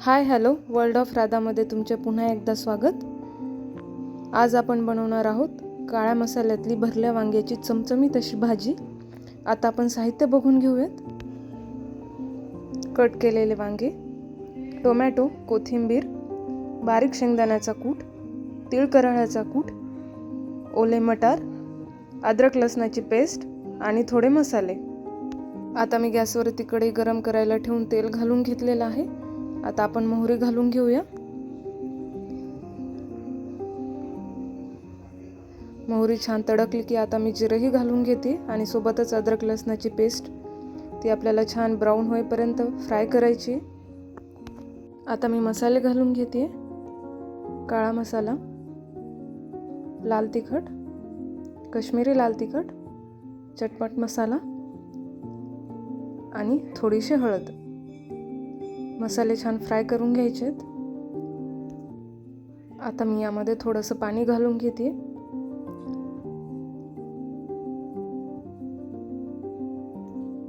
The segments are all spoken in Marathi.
Hi hello. वर्ल्ड ऑफ राधामध्ये तुमचे पुन्हा एकदा स्वागत. आज आपण बनवणार आहोत काळ्या मसाल्यातली भरल्या वांग्याची चमचमीत अशी भाजी. आता आपण साहित्य बघून घेऊयात. कट केलेले वांगे टोमॅटो कोथिंबीर बारीक शेंगदाण्याचा कूट तीळ करळ्याचा कूट ओले मटार अद्रक लसणाची पेस्ट आणि थोडे मसाले. आता मी गॅसवरती कढई गरम करायला ठेवून तेल घालून घेतलेलं आहे. आता आपण मोहरी घालून घेऊया. मोहरी छान तडकली की आता मी जिरंही घालून घेते आणि सोबतच अद्रक लसणाची पेस्ट. ती आपल्याला छान ब्राऊन होईपर्यंत फ्राय करायची. आता मी मसाले घालून घेते. काळा मसाला लाल तिखट कश्मीरी लाल तिखट चटपट मसाला आणि थोडीशी हळद. मसाले छान फ्राय करून घ्यायचे आता मी यामध्ये थोडंसं पाणी घालून घेते.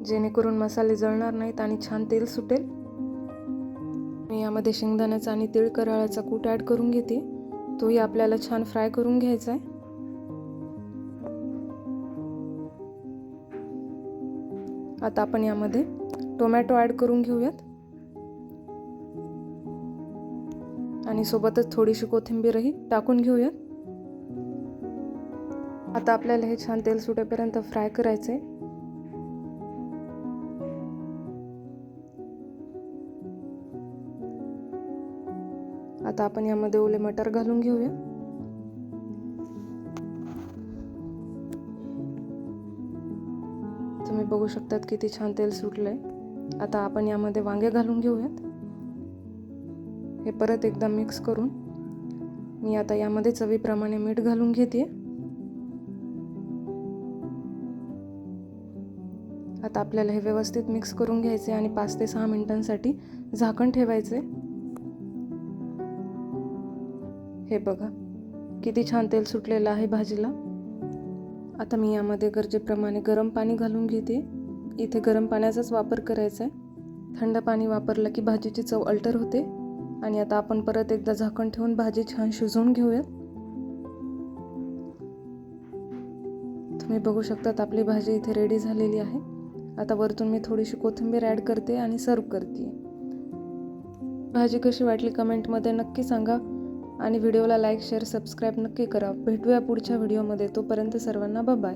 जेणेकरून मसाले जळणार नाहीत आणि छान तेल सुटेल. मी यामध्ये शेंगदाण्याचा आणि तीळ कराळाचा कूट ॲड करून घेते. तोही आपल्याला छान फ्राय करून घ्यायचा आहे आता आपण यामध्ये टोमॅटो ॲड करून घेऊयात. आणि सोबतच थोडीशी कोथिंबीरही टाकून घेऊयात आता आपल्याला हे छान तेल सुटेपर्यंत फ्राय करायचे आता आपण यामध्ये ओले मटर घालून घेऊया. तुम्ही बघू शकतात किती छान तेल सुटलंय. आता आपण यामध्ये वांगे घालून घेऊयात. हे परत एकदा मिक्स करून मी आता यामध्ये चवीप्रमाणे मीठ घालून घेते. आता आपल्याला हे व्यवस्थित मिक्स करून घ्यायचे आणि पाच ते सहा मिनिटांसाठी झाकण ठेवायचे. हे बघा किती छान तेल सुटलेलं आहे भाजीला. आता मी यामध्ये गरजेप्रमाणे गरम पाणी घालून घेते. इथे गरम पाण्याचाच वापर करायचा आहे थंड पाणी वापरलं की भाजीची चव अल्टर होते. आणि आता आपण परत एकदा झाकण ठेवून भाजी छान शिजवून घेऊयात. तुम्ही बघू शकतात आपली भाजी इथे रेडी झालेली आहे. आता वरतून मी थोडीशी कोथिंबीर ॲड करते आणि सर्व करते. भाजी कशी वाटली कमेंटमध्ये नक्की सांगा आणि व्हिडिओला लाईक शेअर सबस्क्राईब नक्की करा. भेटूया पुढच्या व्हिडिओमध्ये तोपर्यंत सर्वांना बाय